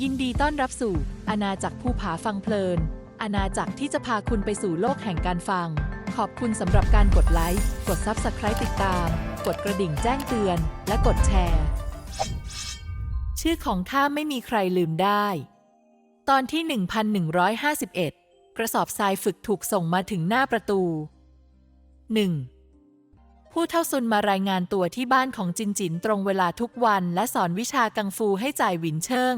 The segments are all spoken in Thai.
ยินดีต้อนรับสู่อาณาจักรภูผาฟังเพลิน อาณาจักรที่จะพาคุณไปสู่โลกแห่งการฟัง ขอบคุณสำหรับการกดไลค์ กด Subscribe ติดตาม กดกระดิ่งแจ้งเตือน และกดแชร์ ชื่อของข้าไม่มีใครลืมได้ ตอนที่ 1151 กระสอบทรายฝึกถูกส่งมาถึงหน้าประตู 1. ผู้เท่าซุนมารายงานตัวที่บ้านของจินจินตรงเวลาทุกวัน และสอนวิชากังฟูให้จ่ายหวินเชิง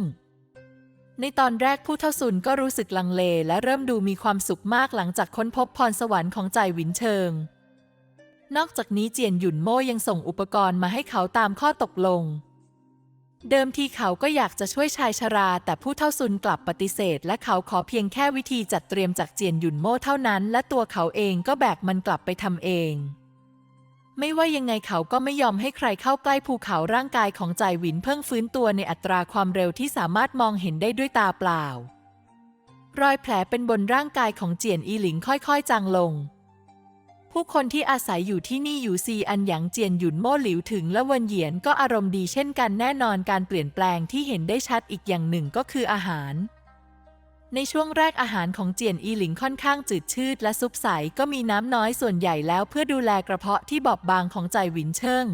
ในตอนแรกผู้เท่าซุนก็รู้สึกลังเล และเริ่มดูมีความสุขมากหลังจากค้นพบพรสวรรค์ของใจหวินเชิง นอกจากนี้เจียนหยุนโม่ยังส่งอุปกรณ์มาให้เขาตามข้อตกลง เดิมทีเขาก็อยากจะช่วยชายชรา แต่ผู้เท่าซุนกลับปฏิเสธ และเขาขอเพียงแค่วิธีจัดเตรียมจากเจียนหยุนโม่เท่านั้น และตัวเขาเองก็แบกมันกลับไปทำเอง ไม่ว่ายังไงเขาก็ไม่ยอมให้ใครเข้าใกล้ภูเขาร่างกายของจ่ายหวินเพิ่งฟื้นตัวในอัตราความเร็วที่สามารถมองเห็นได้ด้วยตาเปล่า รอยแผลเป็นบนร่างกายของเจียนอีหลิงค่อยๆ จางลง ผู้คนที่อาศัยอยู่ที่นี่อยู่ซีอันหยางเจียนหยุนโม่หลิวถึงและวินเหยียนก็อารมณ์ดีเช่นกันแน่นอนการเปลี่ยนแปลงที่เห็นได้ชัดอีกอย่างหนึ่งก็คืออาหาร ในช่วงแรกอาหารของเจียนอีหลิงค่อนข้างจืดชืดและซุปใสก็มีน้ำน้อยส่วนใหญ่แล้วเพื่อดูแลกระเพาะที่บอบบางของใจหวินเชิง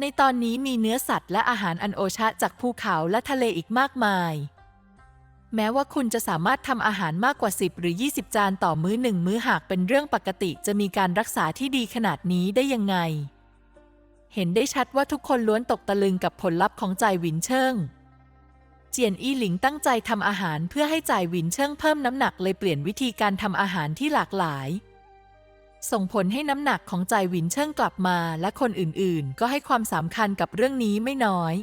ในตอนนี้มีเนื้อสัตว์และอาหารอันโอชะจากภูเขาและทะเลอีกมากมาย แม้ว่าคุณจะสามารถทำอาหารมากกว่า 10 หรือ 20 จานต่อมื้อหนึ่งมื้อหากเป็นเรื่องปกติจะมีการรักษาที่ดีขนาดนี้ได้ยังไง เห็นได้ชัดว่าทุกคนล้วนตกตะลึงกับผลลัพธ์ของใจหวินเชิง เจียนอี้หลิงตั้งใจทำอาหารเพื่อให้จ่ายหวินเชิงเพิ่มน้ำหนักเลยเปลี่ยนวิธีการทำอาหารที่หลากหลาย ส่งผลให้น้ำหนักของจ่ายหวินเชิงกลับมา และคนอื่นๆ ก็ให้ความสำคัญกับเรื่องนี้ไม่น้อย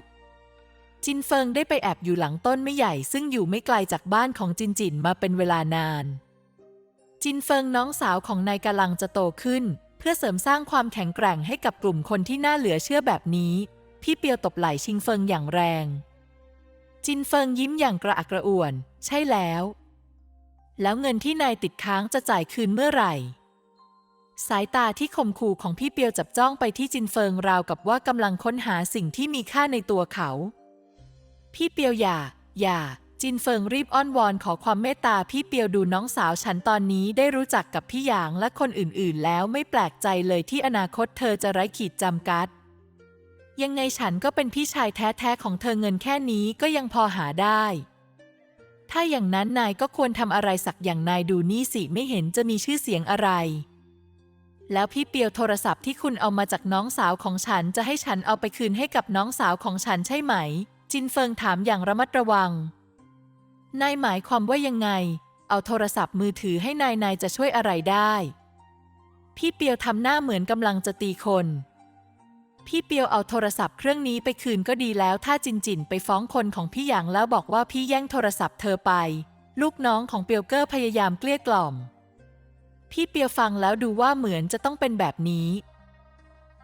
จินเฟิงได้ไปแอบอยู่หลังต้นไม่ใหญ่ ซึ่งอยู่ไม่ไกลจากบ้านของจินจินมาเป็นเวลานาน จินเฟิงน้องสาวของนายกำลังจะโตขึ้น เพื่อเสริมสร้างความแข็งแกร่งให้กับกลุ่มคนที่น่าเหลือเชื่อแบบนี้ พี่เปียวตบไหล่ชิงเฟิงอย่างแรง จินเฟิงยิ้มอย่างกระอักกระอ่วน ใช่แล้ว แล้วเงินที่นายติดค้างจะจ่ายคืนเมื่อไหร่ สายตาที่ข่มขู่ของพี่เปียวจับจ้องไปที่จินเฟิงราวกับว่ากำลังค้นหาสิ่งที่มีค่าในตัวเขา พี่เปียวอย่า อย่า จินเฟิงรีบอ้อนวอนขอความเมตตาพี่เปียวดูน้องสาวฉันตอนนี้ได้รู้จักกับพี่หยางและคนอื่นๆ แล้วไม่แปลกใจเลยที่อนาคตเธอจะไร้ขีดจำกัด ยังไงฉันก็เป็นพี่ชายแท้ๆของเธอเงินแค่นี้ก็ยังพอหาได้ ถ้าอย่างนั้นนายก็ควรทำอะไรสักอย่างนายดูนี่สิไม่เห็นจะมีชื่อเสียงอะไร แล้วพี่เปียวโทรศัพท์ที่คุณเอามาจากน้องสาวของฉันจะให้ฉันเอาไปคืนให้กับน้องสาวของฉันใช่ไหม จินเฟิงถามอย่างระมัดระวัง นายหมายความว่ายังไง เอาโทรศัพท์มือถือให้นายนายจะช่วยอะไรได้ พี่เปียวทำหน้าเหมือนกำลังจะตีคน พี่เปียวเอาโทรศัพท์เครื่องนี้ไปคืนก็ดีแล้ว ถ้าจินจินไปฟ้องคนของพี่หยางแล้วบอกว่าพี่แย่งโทรศัพท์เธอไป ลูกน้องของเปียวเกอร์พยายามเกลี้ยกล่อม พี่เปียวฟังแล้วดูว่าเหมือนจะต้องเป็นแบบนี้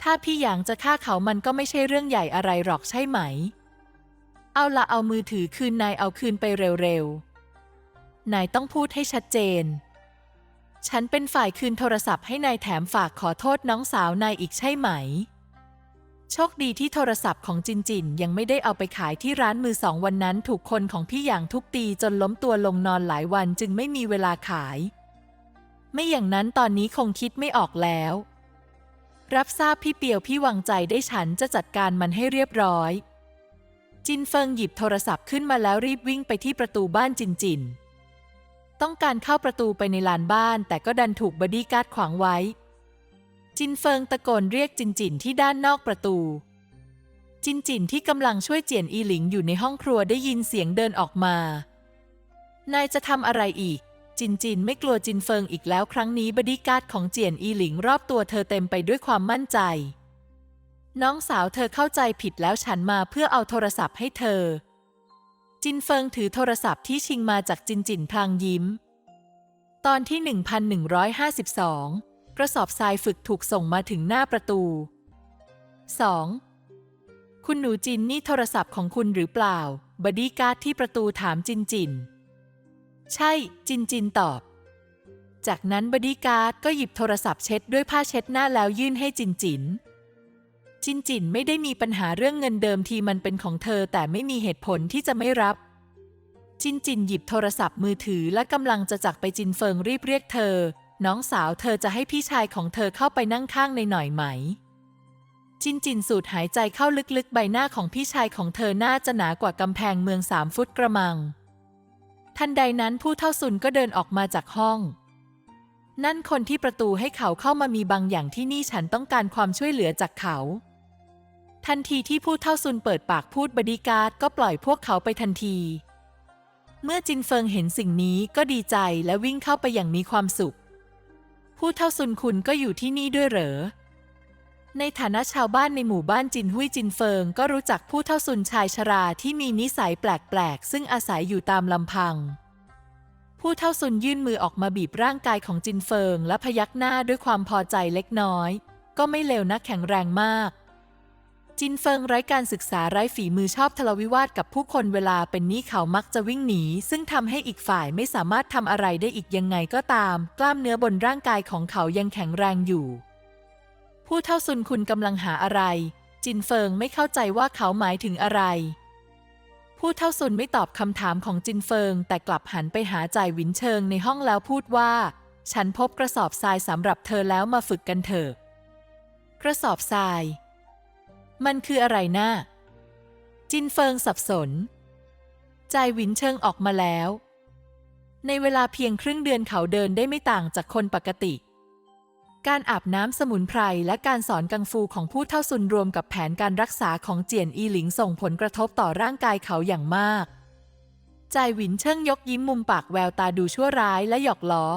ถ้าพี่หยางจะฆ่าเขามันก็ไม่ใช่เรื่องใหญ่อะไรหรอกใช่ไหม เอาละเอามือถือคืนนายเอาคืนไปเร็วๆ นายต้องพูดให้ชัดเจน ฉันเป็นฝ่ายคืนโทรศัพท์ให้นายแถมฝากขอโทษน้องสาวนายอีกใช่ไหม โชคดีที่โทรศัพท์ของจินจินยังไม่ได้เอาไปขายที่ร้านมือสองวันนั้นถูกคนของพี่หยางทุบตีจนล้มตัวลงนอนหลายวันจึงไม่มีเวลาขาย ไม่อย่างนั้นตอนนี้คงคิดไม่ออกแล้ว รับทราบพี่เปียวพี่วางใจได้ฉันจะจัดการมันให้เรียบร้อย จินเฟิงหยิบโทรศัพท์ขึ้นมาแล้วรีบวิ่งไปที่ประตูบ้านจินจิน ต้องการเข้าประตูไปในลานบ้านแต่ก็ดันถูกบอดี้การ์ดขวางไว้ จินเฟิงตะโกนเรียกจินจินที่ด้านนอกประตู จินจินที่กำลังช่วยเจียนอีหลิงอยู่ในห้องครัวได้ยินเสียงเดินออกมา นายจะทำอะไรอีก จินจินไม่กลัวจินเฟิงอีกแล้วครั้งนี้บดี้การ์ดของเจียนอีหลิงรอบตัวเธอเต็มไปด้วยความมั่นใจ น้องสาวเธอเข้าใจผิดแล้วฉันมาเพื่อเอาโทรศัพท์ให้เธอ จินเฟิงถือโทรศัพท์ที่ชิงมาจากจินจินพลางยิ้ม ตอนที่ 1152 ระสอบทรายฝึกถูกส่งมาถึงหน้าประตู 2. คุณหนูจินนี่โทรศัพท์ของคุณหรือเปล่า บอดี้การ์ดที่ประตูถามจินจิน ใช่ จินจินตอบ จากนั้นบอดี้การ์ดก็หยิบโทรศัพท์เช็ดด้วยผ้าเช็ดหน้าแล้วยื่นให้จินจิน จินจินไม่ได้มีปัญหาเรื่องเงินเดิมทีมันเป็นของเธอแต่ไม่มีเหตุผลที่จะไม่รับจินจินหยิบโทรศัพท์มือถือและกำลังจะจักไปจินเฟิงรีบเรียกเธอ น้องสาวเธอจะให้พี่ชายของเธอเข้าไปนั่งข้างในหน่อยไหม จินจินสูดหายใจเข้าลึกๆ ใบหน้าของพี่ชายของเธอน่าจะหนากว่ากำแพงเมืองสามฟุตกระมัง ทันใดนั้นผู้เท่าซุนก็เดินออกมาจากห้อง นั่นคนที่ประตูให้เขาเข้ามามีบางอย่างที่นี่ฉันต้องการความช่วยเหลือจากเขา ทันทีที่ผู้เท่าซุนเปิดปากพูดบดีการ์ดก็ปล่อยพวกเขาไปทันทีเมื่อจินเฟิงเห็นสิ่งนี้ก็ดีใจและวิ่งเข้าไปอย่างมีความสุข ผู้เท่าซุนคุณก็อยู่ที่นี่ด้วยเหรอ ในฐานะชาวบ้านในหมู่บ้านจินหุยจินเฟิง ก็รู้จักผู้เท่าซุนชายชราที่มีนิสัยแปลกๆ ซึ่งอาศัยอยู่ตามลำพัง ผู้เท่าซุนยื่นมือออกมาบีบร่างกายของจินเฟิง และพยักหน้าด้วยความพอใจเล็กน้อย ก็ไม่เลวนักแข็งแรงมาก จินเฟิงไร้การศึกษาไร้ฝีมือชอบทะเลาวิวาทกับผู้คนเวลาเป็นนี้เขามักจะวิ่งหนี ซึ่งทำให้อีกฝ่ายไม่สามารถทำอะไรได้อีกยังไงก็ตาม กล้ามเนื้อบนร่างกายของเขายังแข็งแรงอยู่ ผู้เท่าซุนคุณกำลังหาอะไร จินเฟิงไม่เข้าใจว่าเขาหมายถึงอะไร ผู้เท่าซุนไม่ตอบคำถามของจินเฟิง แต่กลับหันไปหาจ่ายหวินเชิงในห้องแล้วพูดว่า ฉันพบกระสอบทรายสำหรับเธอแล้วมาฝึกกันเถอะกระสอบทราย มันคืออะไรนะ่าจินเฟิงสับสน ใจหวินเชิงออกมาแล้ว ในเวลาเพียงครึ่งเดือนเขาเดินได้ไม่ต่างจากคนปกติ การอาบน้ำสมุนไพรและการสอนกังฟูของผู้เท่าซุนรวมกับแผนการรักษาของเจียนอีหลิงส่งผลกระทบต่อร่างกายเขาอย่างมาก ใจหวินเชิงยกยิ้มมุมปากแววตาดูชั่วร้ายและหยอกล้อ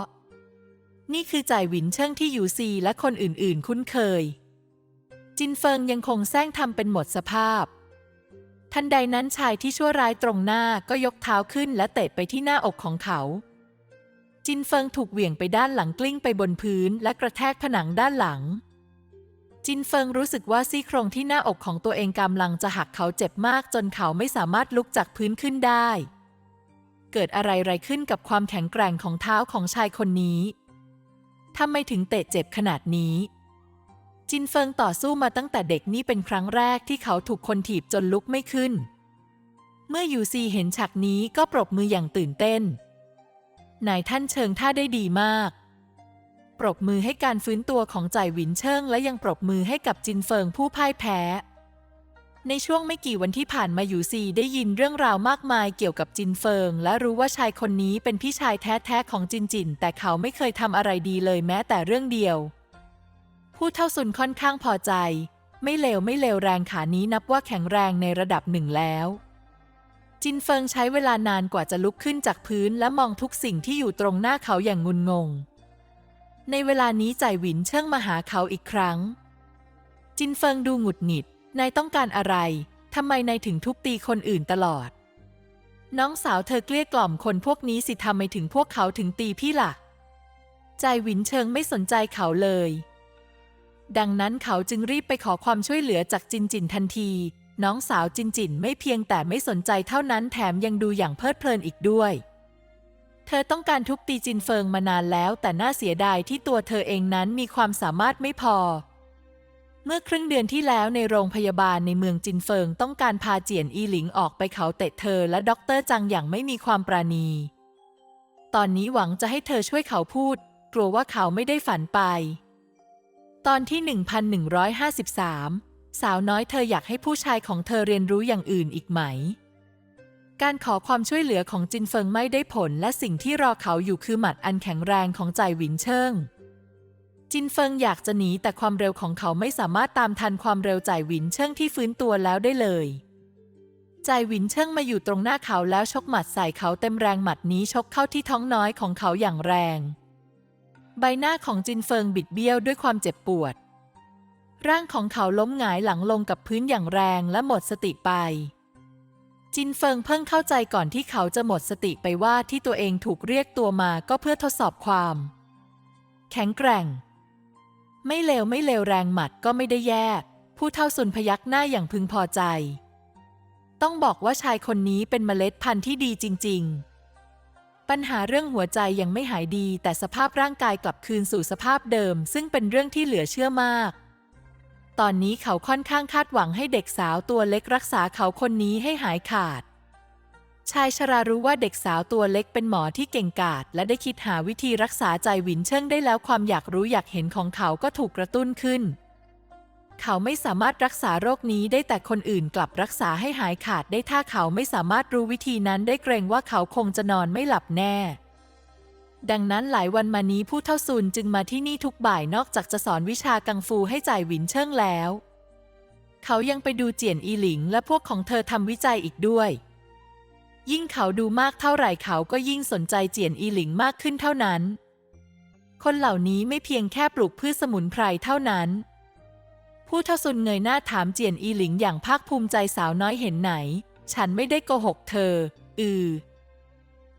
นี่คือใจหวินเชิงที่อยู่ซีและคนอื่นๆ คุ้นเคย จินเฟิงยังคงแซงทำเป็นหมดสภาพ ทันใดนั้นชายที่ชั่วร้ายตรงหน้าก็ยกเท้าขึ้นและเตะไปที่หน้าอกของเขา จินเฟิงถูกเหวี่ยงไปด้านหลังกลิ้งไปบนพื้นและกระแทกผนังด้านหลัง จินเฟิงรู้สึกว่าซี่โครงที่หน้าอกของตัวเองกำลังจะหักเขาเจ็บมากจนเขาไม่สามารถลุกจากพื้นขึ้นได้ เกิดอะไรไรขึ้นกับความแข็งแกร่งของเท้าของชายคนนี้ทำไมถึงเตะเจ็บขนาดนี้ จินเฟิงต่อสู้มาตั้งแต่เด็กนี่เป็นครั้งแรกที่เขาถูกคนถีบจนลุกไม่ขึ้น เมื่อยูซีเห็นฉากนี้ก็ปรบมืออย่างตื่นเต้น นายท่านเชิงท่าได้ดีมาก ปรบมือให้การฟื้นตัวของจ่ายหวินเชิงและยังปรบมือให้กับจินเฟิงผู้พ่ายแพ้ ในช่วงไม่กี่วันที่ผ่านมายูซีได้ยินเรื่องราวมากมายเกี่ยวกับจินเฟิง และรู้ว่าชายคนนี้เป็นพี่ชายแท้ๆของจินจินแต่เขาไม่เคยทำอะไรดีเลยแม้แต่เรื่องเดียว ผู้เท่าซุนค่อนข้างพอใจ ไม่เลวไม่เลวแรงขานี้นับว่าแข็งแรงในระดับหนึ่งแล้ว จินเฟิงใช้เวลานานกว่าจะลุกขึ้นจากพื้นและมองทุกสิ่งที่อยู่ตรงหน้าเขาอย่างงุนงง ในเวลานี้จ่ายหวินเชิ่งมาหาเขาอีกครั้ง จินเฟิงดูหงุดหงิด นายต้องการอะไรทำไมนายถึงทุบตีคนอื่นตลอด น้องสาวเธอเกลี้ยกล่อมคนพวกนี้สิทำไมถึงพวกเขาถึงตีพี่ล่ะจ่ายหวินเชิงไม่สนใจเขาเลย ดังนั้นเขาจึงรีบไปขอความช่วยเหลือจากจินจินทันที น้องสาวจินจินไม่เพียงแต่ไม่สนใจเท่านั้นแถมยังดูอย่างเพลิดเพลินอีกด้วย เธอต้องการทุบตีจินเฟิงมานานแล้ว แต่น่าเสียดายที่ตัวเธอเองนั้นมีความสามารถไม่พอ เมื่อครึ่งเดือนที่แล้วในโรงพยาบาลในเมืองจินเฟิงต้องการพาเจียนอีหลิงออกไปเขาเตะเธอและด็อกเตอร์จังอย่างไม่มีความปราณี ตอนนี้หวังจะให้เธอช่วยเขาพูด กลัวว่าเขาไม่ได้ฝันไป ตอนที่ 1153 สาวน้อยเธออยากให้ผู้ชายของเธอเรียนรู้อย่างอื่นอีกไหม การขอความช่วยเหลือของจินเฟิงไม่ได้ผลและสิ่งที่รอเขาอยู่คือหมัดอันแข็งแรงของใจายหวินเชิง จินเฟิงอยากจะหนีแต่ความเร็วของเขาไม่สามารถตามทันความเร็วจ่ายหวินเชิงที่ฟื้นตัวแล้วได้เลยจ่ายหวินเชิงมาอยู่ตรงหน้าเขาแล้วชกหมัดใส่เขาเต็มแรงหมัดนี้ชกเข้าที่ท้องน้อยของเขาอย่างแรง ใบหน้าของจินเฟิงบิดเบี้ยวด้วยความเจ็บปวด ร่างของเขาล้มหงายหลังลงกับพื้นอย่างแรงและหมดสติไป จินเฟิงเพิ่งเข้าใจก่อนที่เขาจะหมดสติไปว่าที่ตัวเองถูกเรียกตัวมาก็เพื่อทดสอบความ แข็งแกร่ง ไม่เลวไม่เลวแรงหมัดก็ไม่ได้แย่ ผู้เท่าสุนพยักหน้าอย่างพึงพอใจ ต้องบอกว่าชายคนนี้เป็นเมล็ดพันธุ์ที่ดีจริง ๆ ปัญหาเรื่องหัวใจยังไม่หายดี แต่สภาพร่างกายกลับคืนสู่สภาพเดิม ซึ่งเป็นเรื่องที่เหลือเชื่อมาก ตอนนี้เขาค่อนข้างคาดหวังให้เด็กสาวตัวเล็กรักษาเขาคนนี้ให้หายขาด ชายชรารู้ว่าเด็กสาวตัวเล็กเป็นหมอที่เก่งกาจและได้คิดหาวิธีรักษาใจหวินเชิงได้แล้วความอยากรู้อยากเห็นของเขาก็ถูกกระตุ้นขึ้น เขาไม่สามารถรักษาโรคนี้ได้แต่คนอื่นกลับรักษาให้หายขาดได้ถ้าเขาไม่สามารถรู้วิธีนั้นได้เกรงว่าเขาคงจะนอนไม่หลับแน่ ดังนั้นหลายวันมานี้ผู้เท่าซุนจึงมาที่นี่ทุกบ่ายนอกจากจะสอนวิชากังฟูให้จ่ายหวินเชิงแล้ว เขายังไปดูเจียนอีหลิงและพวกของเธอทำวิจัยอีกด้วย ยิ่งเขาดูมากเท่าไหร่เขาก็ยิ่งสนใจเจียนอีหลิงมากขึ้นเท่านั้น คนเหล่านี้ไม่เพียงแค่ปลูกพืชสมุนไพรเท่านั้น ผู้เท่าซุนเงยหน้าถามเจียนอีหลิงอย่างภาคภูมิใจสาวน้อยเห็นไหน ฉันไม่ได้โกหกเธอ อือ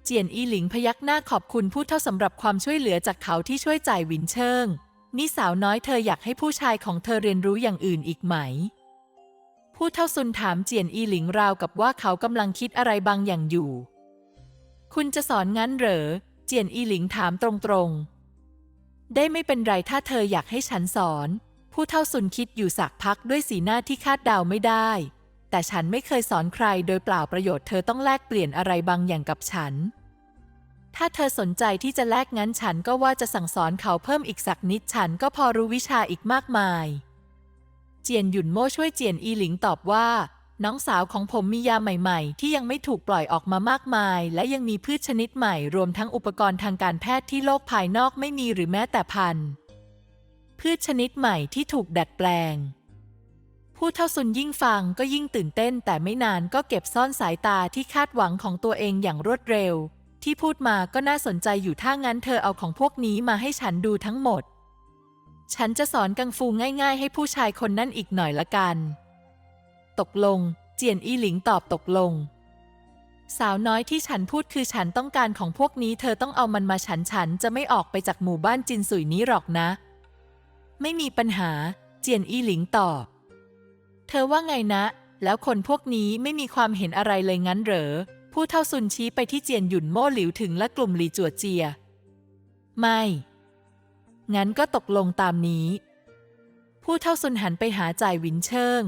เจียนอีหลิงพยักหน้าขอบคุณผู้เท่าสำหรับความช่วยเหลือจากเขาที่ช่วยจ่ายวินเชิงนี่สาวน้อยเธออยากให้ผู้ชายของเธอเรียนรู้อย่างอื่นอีกไหม ผู้เท่าซุนถามเจียนอีหลิงราวกับว่าเขากำลังคิดอะไรบางอย่างอยู่ คุณจะสอนงั้นเหรอ เจียนอีหลิงถามตรงๆ ได้ไม่เป็นไรถ้าเธออยากให้ฉันสอน ผู้เท่าซุนคิดอยู่สักพักด้วยสีหน้าที่คาดเดาไม่ได้ แต่ฉันไม่เคยสอนใครโดยเปล่าประโยชน์เธอต้องแลกเปลี่ยนอะไรบางอย่างกับฉัน ถ้าเธอสนใจที่จะแลกงั้นฉันก็ว่าจะสั่งสอนเขาเพิ่มอีกสักนิดฉันก็พอรู้วิชาอีกมากมาย เจียนหยุนโม่ช่วยเจียนอีหลิงตอบว่า น้องสาวของผมมียาใหม่ๆ ที่ยังไม่ถูกปล่อยออกมามากมาย และยังมีพืชชนิดใหม่ รวมทั้งอุปกรณ์ทางการแพทย์ที่โลกภายนอกไม่มีหรือแม้แต่พันธุ์ พืชชนิดใหม่ที่ถูกดัดแปลง ผู้เท่าซุนยิ่งฟังก็ยิ่งตื่นเต้น แต่ไม่นานก็เก็บซ่อนสายตาที่คาดหวังของตัวเองอย่างรวดเร็ว ที่พูดมาก็น่าสนใจอยู่ถ้างั้นเธอเอาของพวกนี้มาให้ฉันดูทั้งหมด ฉันจะสอนกังฟูง่าย ๆ ให้ผู้ชายคนนั่นอีกหน่อยละกัน ตกลง เจียนอีหลิงตอบตกลงสาวน้อยที่ฉันพูดคือฉันต้องการของพวกนี้ เธอต้องเอามันมาฉันฉันจะไม่ออกไปจากหมู่บ้านจินสุยนี้หรอกนะ ไม่มีปัญหา เจียนอี้หลิงตอบ เธอว่าไงนะ แล้วคนพวกนี้ไม่มีความเห็นอะไรเลยงั้นเหรอ ผู้เท่าซุนชี้ไปที่เจียนหยุนโม่หลิวถึงและกลุ่มหลีจัวเจีย ไม่ งั้นก็ตกลงตามนี้ ผู้เท่าซุนหันไปหาจ่ายวินเชิง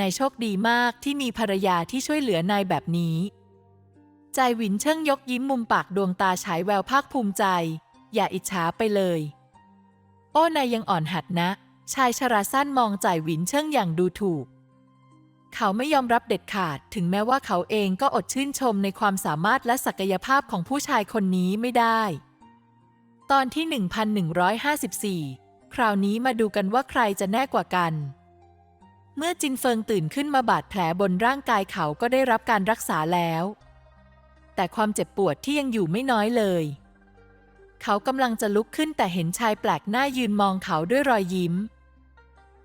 นายโชคดีมากที่มีภรรยาที่ช่วยเหลือนายแบบนี้จ่ายหวินเชิงยกยิ้มมุมปากดวงตาฉายแววภาคภูมิใจ อย่าอิจฉาไปเลย โอ้นายยังอ่อนหัดนะ ชายชราสั้นมองจ่ายหวินเชิงอย่างดูถูก เขาไม่ยอมรับเด็ดขาด ถึงแม้ว่าเขาเองก็อดชื่นชมในความสามารถและศักยภาพของผู้ชายคนนี้ไม่ได้ ตอนที่ 1154 คราวนี้มาดูกันว่าใครจะแน่กว่ากันเมื่อจินเฟิงตื่นขึ้นมาบาดแผลบนร่างกายเขาก็ได้รับการรักษาแล้ว แต่ความเจ็บปวดที่ยังอยู่ไม่น้อยเลย เขากำลังจะลุกขึ้นแต่เห็นชายแปลกหน้ายืนมองเขาด้วยรอยยิ้ม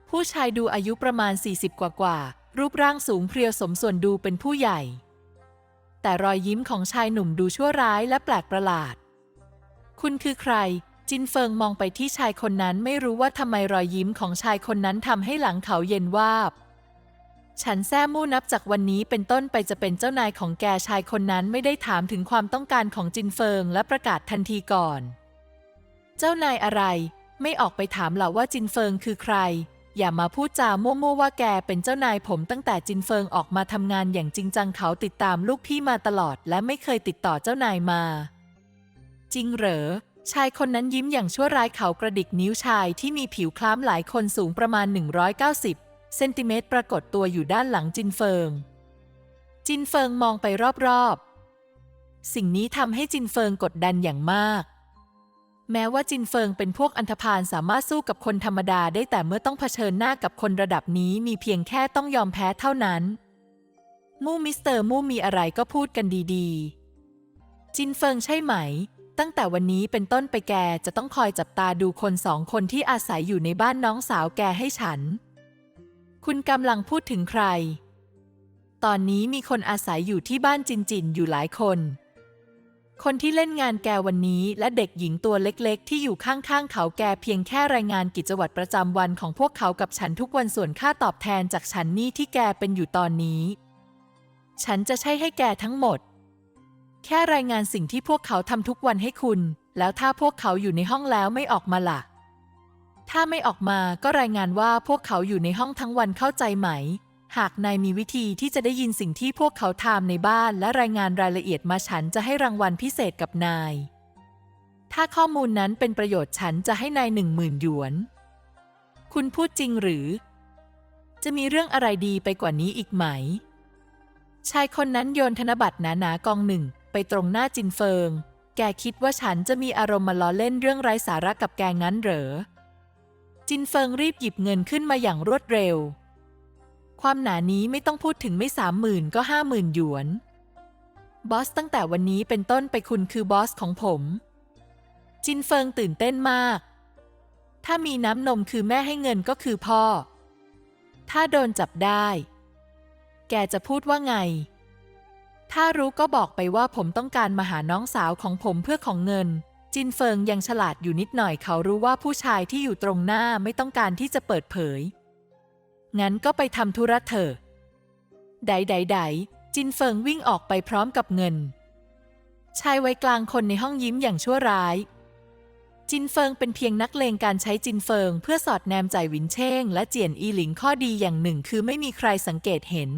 ผู้ชายดูอายุประมาณ 40 กว่ากว่า รูปร่างสูงเพรียวสมส่วนดูเป็นผู้ใหญ่ แต่รอยยิ้มของชายหนุ่มดูชั่วร้ายและแปลกประหลาด คุณคือใคร จินเฟิงมองไปที่ชายคนนั้นไม่รู้ว่าทำไมรอยยิ้มของชายคนนั้นทำให้หลังเขาเย็นวาบ ฉันแซ่มู่นับจากวันนี้เป็นต้นไปจะเป็นเจ้านายของแกชายคนนั้นไม่ได้ถามถึงความต้องการของจินเฟิงและประกาศทันทีก่อน เจ้านายอะไร ไม่ออกไปถามเหล่าว่าจินเฟิงคือใคร อย่ามาพูดจามั่วๆว่าแกเป็นเจ้านายผมตั้งแต่จินเฟิงออกมาทำงานอย่างจริงจังเขาติดตามลูกพี่มาตลอด และไม่เคยติดต่อเจ้านายมา จริงเหรอชายคนนั้นยิ้มอย่างชั่วร้ายเขากระดิกนิ้วชายที่มีผิวคล้ำหลายคนสูงประมาณ 190 เซนติเมตรปรากฏตัวอยู่ด้านหลังจินเฟิง จินเฟิงมองไปรอบๆ สิ่งนี้ทำให้จินเฟิงกดดันอย่างมาก แม้ว่าจินเฟิงเป็นพวกอันธพาลสามารถสู้กับคนธรรมดาได้แต่เมื่อต้องเผชิญหน้ากับคนระดับนี้มีเพียงแค่ต้องยอมแพ้เท่านั้น มู่มิสเตอร์มู่มีอะไรก็พูดกันดีๆ จินเฟิงใช่ไหมตั้งแต่วันนี้เป็นต้นไปแกจะต้องคอยจับตาดูคนสองคนที่อาศัยอยู่ในบ้านน้องสาวแกให้ฉัน คุณกำลังพูดถึงใคร ตอนนี้มีคนอาศัยอยู่ที่บ้านจินจินอยู่หลายคน คนที่เล่นงานแกวันนี้และเด็กหญิงตัวเล็กๆ ที่อยู่ข้างๆเขาแกเพียงแค่รายงานกิจวัตรประจำวันของพวกเขากับฉันทุกวันส่วนค่าตอบแทนจากฉันนี่ที่แกเป็นอยู่ตอนนี้ ฉันจะใช้ให้แกทั้งหมด แค่รายงานสิ่งที่พวกเขาทำทุกวันให้คุณ แล้วถ้าพวกเขาอยู่ในห้องแล้วไม่ออกมาล่ะ ถ้าไม่ออกมาก็รายงานว่าพวกเขาอยู่ในห้องทั้งวันเข้าใจไหม หากนายมีวิธีที่จะได้ยินสิ่งที่พวกเขาทำในบ้านและรายงานรายละเอียดมาฉันจะให้รางวัลพิเศษกับนาย ถ้าข้อมูลนั้นเป็นประโยชน์ฉันจะให้นายหนึ่งหมื่นหยวน คุณพูดจริงหรือ จะมีเรื่องอะไรดีไปกว่านี้อีกไหม ชายคนนั้นโยนธนบัตรหนาๆกองหนึ่งไปตรงหน้าจินเฟิง แกคิดว่าฉันจะมีอารมณ์มาล้อเล่นเรื่องไร้สาระกับแกงั้นเหรอ จินเฟิงรีบหยิบเงินขึ้นมาอย่างรวดเร็ว ความหนานี้ไม่ต้องพูดถึงไม่สามหมื่นก็ห้าหมื่นหยวน บอสตั้งแต่วันนี้เป็นต้นไปคุณคือบอสของผม จินเฟิงตื่นเต้นมาก ถ้ามีน้ำนมคือแม่ให้เงินก็คือพ่อ ถ้าโดนจับได้ แกจะพูดว่าไง ถ้ารู้ก็บอกไปว่าผมต้องการมาหาน้องสาวของผมเพื่อของเงิน จินเฟิงยังฉลาดอยู่นิดหน่อยเขารู้ว่าผู้ชายที่อยู่ตรงหน้าไม่ต้องการที่จะเปิดเผย งั้นก็ไปทำธุระเถอะไดไดไดจินเฟิงวิ่งออกไปพร้อมกับเงิน ชายวัยกลางคนในห้องยิ้มอย่างชั่วร้าย จินเฟิงเป็นเพียงนักเลงการใช้จินเฟิง เพื่อสอดแนมใจวินเช่ง และเจียนอีหลิงข้อดีอย่างหนึ่งคือไม่มีใครสังเกตเห็น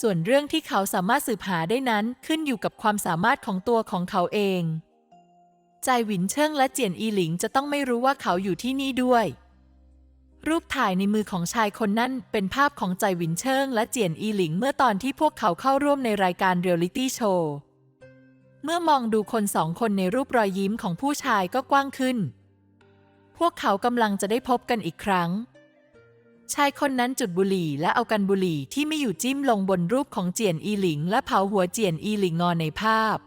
ส่วนเรื่องที่เขาสามารถสืบหาได้นั้นขึ้นอยู่กับความสามารถของตัวของเขาเอง ใจหวินเชิงและเจียนอีหลิงจะต้องไม่รู้ว่าเขาอยู่ที่นี่ด้วย รูปถ่ายในมือของชายคนนั้นเป็นภาพของใจหวินเชิงและเจียนอีหลิงเมื่อตอนที่พวกเขาเข้าร่วมในรายการเรียลลิตี้โชว์ เมื่อมองดูคนสองคนในรูปรอยยิ้มของผู้ชายก็กว้างขึ้น พวกเขากำลังจะได้พบกันอีกครั้ง ชายคนนั้นจุดบุหรี่และเอากันบุหรี่ที่ไม่อยู่จิ้มลงบนรูปของเจียนอีหลิง และเผาหัวเจียนอีหลิงงอนในภาพ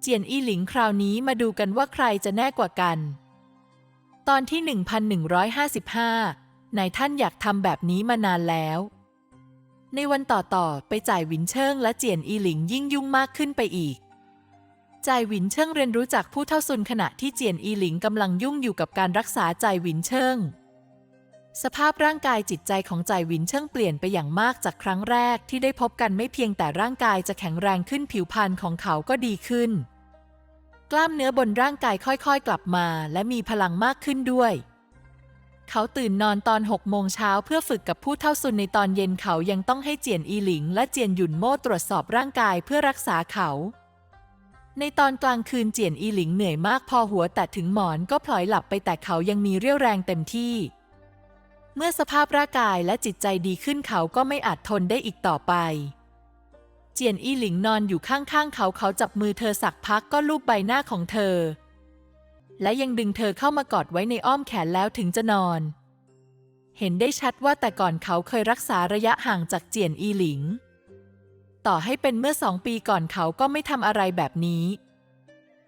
เจียนอีหลิงคราวนี้มาดูกันว่าใครจะแน่กว่ากัน ตอนที่ 1155นายท่านอยากทำแบบนี้มานานแล้ว ในวันต่อๆไปจ่ายหวินเชิงและเจียนอีหลิงยิ่งยุ่งมากขึ้นไปอีก จ่ายหวินเชิงเรียนรู้จากผู้เท่าซุนขณะที่เจียนอีหลิงกำลังยุ่งอยู่กับการรักษาจ่ายหวินเชิงสภาพร่างกายจิตใจของจ่ายหวินเชิงเปลี่ยนไปอย่างมากจากครั้งแรกที่ได้พบกันไม่เพียงแต่ร่างกายจะแข็งแรงขึ้นผิวพรรณของเขาก็ดีขึ้น กล้ามเนื้อบนร่างกายค่อยๆ กลับมา และมีพลังมากขึ้นด้วย เขาตื่นนอนตอน6โมงเช้าเพื่อฝึกกับผู้เท่าซุนในตอนเย็นเขายังต้องให้เจียนอีหลิง และเจียนหยุนโม่ตรวจสอบร่างกายเพื่อรักษาเขา ในตอนกลางคืนเจียนอีหลิงเหนื่อยมากพอหัวแตะถึงหมอนก็พลอยหลับไปแต่เขายังมีเรี่ยวแรงเต็มที่ เมื่อสภาพร่างกายและจิตใจดีขึ้นเขาก็ไม่อาจทนได้อีกต่อไป จียนอีหลิงนอนอยู่ข้างๆเขาเขาจับมือเธอสักพักก็ลูบใบหน้าของเธอ และยังดึงเธอเข้ามากอดไว้ในอ้อมแขนแล้วถึงจะนอน เห็นได้ชัดว่าแต่ก่อนเขาเคยรักษาระยะห่างจากเจียนอีหลิง ต่อให้เป็นเมื่อสองปีก่อนเขาก็ไม่ทำอะไรแบบนี้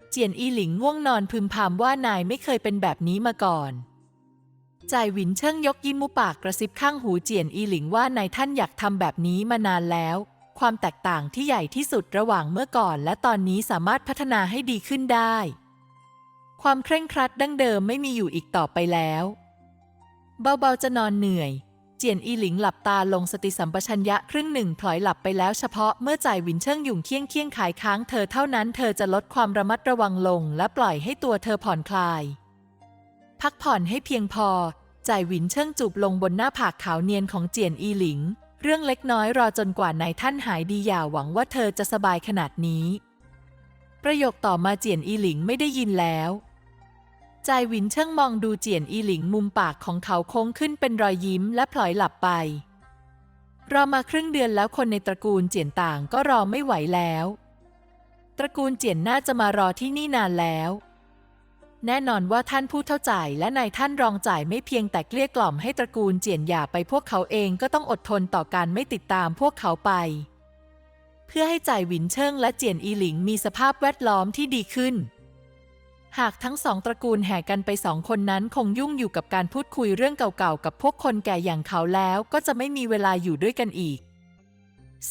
เจียนอีหลิงง่วงนอนพึมพำว่านายไม่เคยเป็นแบบนี้มาก่อนจ่ายหวินเชิงยกยิ้มมุปากกระซิบข้างหูเจียนอีหลิงว่านายท่านอยากทำแบบนี้มานานแล้ว ความแตกต่างที่ใหญ่ที่สุดระหว่างเมื่อก่อน และตอนนี้สามารถพัฒนาให้ดีขึ้นได้ ความเคร่งครัดดั้งเดิมไม่มีอยู่อีกต่อไปแล้ว เบาๆจะนอนเหนื่อย เจียนอีหลิงหลับตาลงสติสัมปชัญญะครึ่งหนึ่งพลอยหลับไปแล้วเฉพาะเมื่อจ่ายวินเชิงหยุ่งเคียงเคียงขายค้างเธอเท่านั้นเธอจะลดความระมัดระวังลง และปล่อยให้ตัวเธอผ่อนคลาย พักผ่อนให้เพียงพอจ่ายวินเชิงจูบลงบนหน้าผากขาวเนียนของเจียนอีหลิง เรื่องเล็กน้อยรอจนกว่านายท่านหายดีอย่าหวังว่าเธอจะสบายขนาดนี้ ประโยคต่อมาเจียนอีหลิงไม่ได้ยินแล้วจายหวินเชิงมองดูเจียนอีหลิงมุมปากของเขาโค้งขึ้นเป็นรอยยิ้มและพลอยหลับไป รอมาครึ่งเดือนแล้วคนในตระกูลเจียนต่างก็รอไม่ไหวแล้ว ตระกูลเจียนน่าจะมารอที่นี่นานแล้ว แน่นอนว่าท่านผู้เท่าจ่ายและนายท่านรองจ่ายไม่เพียงแต่เกลี้ยกล่อมให้ตระกูลเจียนหย่าไปพวกเขาเองก็ต้องอดทนต่อการไม่ติดตามพวกเขาไป เพื่อให้จ่ายหวินเชิงและเจียนอีหลิงมีสภาพแวดล้อมที่ดีขึ้น หากทั้งสองตระกูลแห่กันไปสองคนนั้นคงยุ่งอยู่กับการพูดคุยเรื่องเก่าๆกับพวกคนแก่อย่างเขาแล้วก็จะไม่มีเวลาอยู่ด้วยกันอีก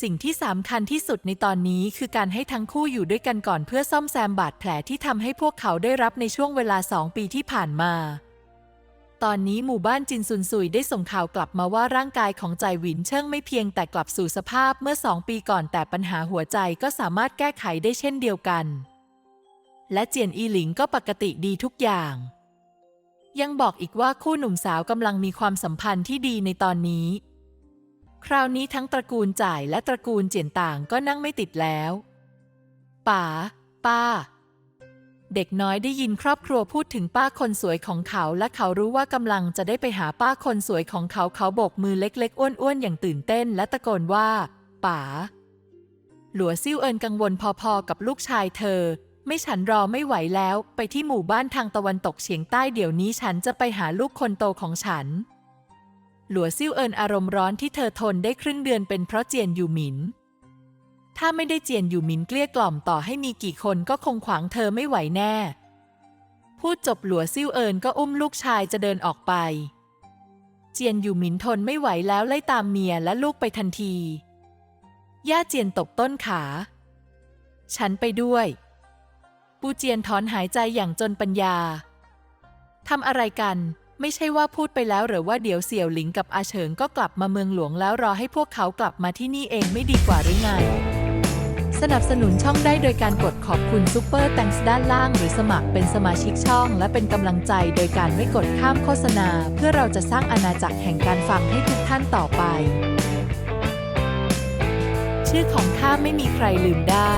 สิ่งที่สำคัญที่สุดในตอนนี้คือการให้ทั้งคู่อยู่ด้วยกันก่อนเพื่อซ่อมแซมบาดแผลที่ทำให้พวกเขาได้รับในช่วงเวลาสองปีที่ผ่านมา ตอนนี้หมู่บ้านจินซุนซุยได้ส่งข่าวกลับมาว่าร่างกายของใจหวินเชิงไม่เพียงแต่กลับสู่สภาพเมื่อสองปีก่อนแต่ปัญหาหัวใจก็สามารถแก้ไขได้เช่นเดียวกัน และเจียนอีหลิงก็ปกติดีทุกอย่างยังบอกอีกว่าคู่หนุ่มสาวกำลังมีความสัมพันธ์ที่ดีในตอนนี้ คราวนี้ทั้งตระกูลจ่ายและตระกูลเจียนต่างก็นั่งไม่ติดแล้วป๋าป้า เด็กน้อยได้ยินครอบครัวพูดถึงป้าคนสวยของเขาและเขารู้ว่ากำลังจะได้ไปหาป้าคนสวยของเขาเขาโบกมือเล็กๆ อ้วนๆ อย่างตื่นเต้นและตะโกนว่าป๋าหลัวซิ่วเอินกังวลพอๆ กับลูกชายเธอ ไม่ฉันรอไม่ไหวแล้ว ไปที่หมู่บ้านทางตะวันตกเฉียงใต้เดี๋ยวนี้ฉันจะไปหาลูกคนโตของฉัน หลัวซิ่วเอินอารมณ์ร้อนที่เธอทนได้ครึ่งเดือนเป็นเพราะเจียนอยู่หมิน ถ้าไม่ได้เจียนอยู่หมินเกลี้ยกล่อมต่อให้มีกี่คนก็คงขวางเธอไม่ไหวแน่ พูดจบหลัวซิ่วเอินก็อุ้มลูกชายจะเดินออกไป เจียนอยู่หมินทนไม่ไหวแล้วไล่ตามเมียและลูกไปทันที ย่าเจียนตกต้นขา ฉันไปด้วย ปูเจียนถอนหายใจอย่างจนปัญญาทำอะไรกัน ไม่ใช่ว่าพูดไปแล้วหรือว่าเดี๋ยวเสี่ยวหลิงกับอาเฉิงก็กลับมาเมืองหลวงแล้วรอให้พวกเขากลับมาที่นี่เองไม่ดีกว่าหรือไง สนับสนุนช่องได้โดยการกดขอบคุณซูเปอร์แตงส์ด้านล่าง หรือสมัครเป็นสมาชิกช่อง และเป็นกำลังใจโดยการไม่กดข้ามโฆษณา เพื่อเราจะสร้างอาณาจักรแห่งการฟังให้ทุกท่านต่อไป ชื่อของข้าไม่มีใครลืมได้